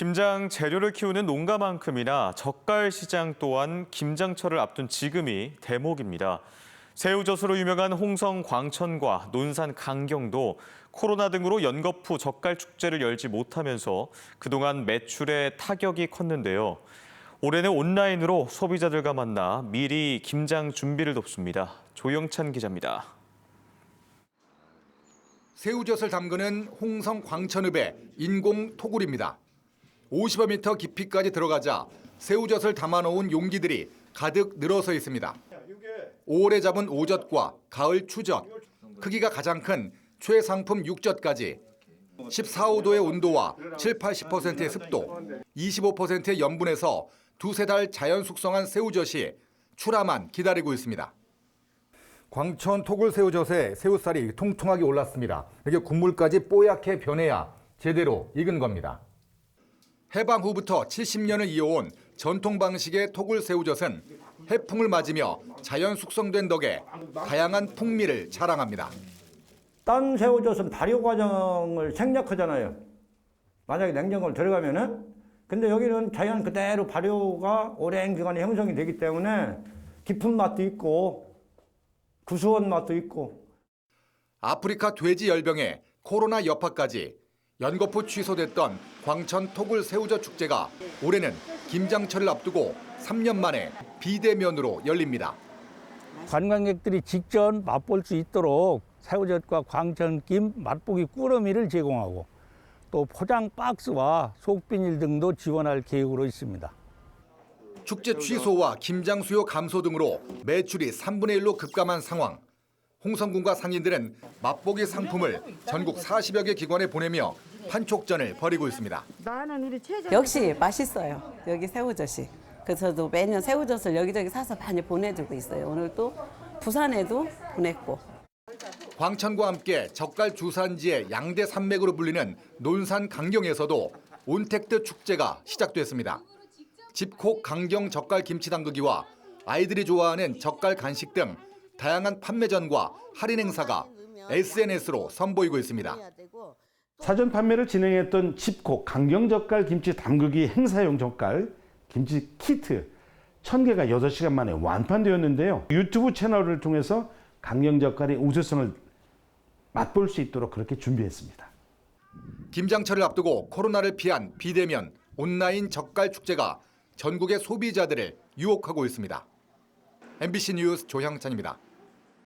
김장 재료를 키우는 농가만큼이나 젓갈 시장 또한 김장철을 앞둔 지금이 대목입니다. 새우젓으로 유명한 홍성 광천과 논산 강경도 코로나 등으로 연거푸 젓갈 축제를 열지 못하면서 그동안 매출에 타격이 컸는데요. 올해는 온라인으로 소비자들과 만나 미리 김장 준비를 돕습니다. 조영찬 기자입니다. 새우젓을 담그는 홍성 광천읍의 인공 토굴입니다. 50여 미터 깊이까지 들어가자 새우젓을 담아놓은 용기들이 가득 늘어서 있습니다. 5월에 잡은 오젓과 가을 추젓, 크기가 가장 큰 최상품 육젓까지 14, 5도의 온도와 7, 80%의 습도, 25%의 염분에서 두세 달 자연 숙성한 새우젓이 출하만 기다리고 있습니다. 광천 토굴 새우젓에 새우살이 통통하게 올랐습니다. 이게 국물까지 뽀얗게 변해야 제대로 익은 겁니다. 해방 후부터 70년을 이어온 전통 방식의 토굴 새우젓은 해풍을 맞으며 자연 숙성된 덕에 다양한 풍미를 자랑합니다. 딴 새우젓은 발효 과정을 생략하잖아요. 만약에 냉장고를 들어가면은 근데 여기는 자연 그대로 발효가 오랜 기간에 형성이 되기 때문에 깊은 맛도 있고 구수한 맛도 있고 아프리카 돼지 열병에 코로나 여파까지 연거푸 취소됐던 광천 토굴 새우젓 축제가 올해는 김장철을 앞두고 3년 만에 비대면으로 열립니다. 관광객들이 직접 맛볼 수 있도록 새우젓과 광천김 맛보기 꾸러미를 제공하고 또 포장 박스와 속비닐 등도 지원할 계획으로 있습니다. 축제 취소와 김장 수요 감소 등으로 매출이 3분의 1로 급감한 상황. 홍성군과 상인들은 맛보기 상품을 전국 40여 개 기관에 보내며 판촉전을 벌이고 있습니다. 나는 우리 최저 역시 맛있어요. 여기 새우젓이. 그래서 저도 매년 새우젓을 여기저기 사서 많이 보내주고 있어요. 오늘 또 부산에도 보냈고. 광천과 함께 젓갈 주산지의 양대 산맥으로 불리는 논산 강경에서도 온택트 축제가 시작됐습니다. 집콕 강경 젓갈 김치 담그기와 아이들이 좋아하는 젓갈 간식 등 다양한 판매전과 할인 행사가 SNS로 선보이고 있습니다. 사전 판매를 진행했던 칩콕 강경젓갈 김치 담그기 행사용 젓갈 김치 키트 1000개가 6시간 만에 완판되었는데요. 유튜브 채널을 통해서 강경젓갈의 우수성을 맛볼 수 있도록 그렇게 준비했습니다. 김장철을 앞두고 코로나를 피한 비대면 온라인 젓갈 축제가 전국의 소비자들을 유혹하고 있습니다. MBC 뉴스 조향찬입니다.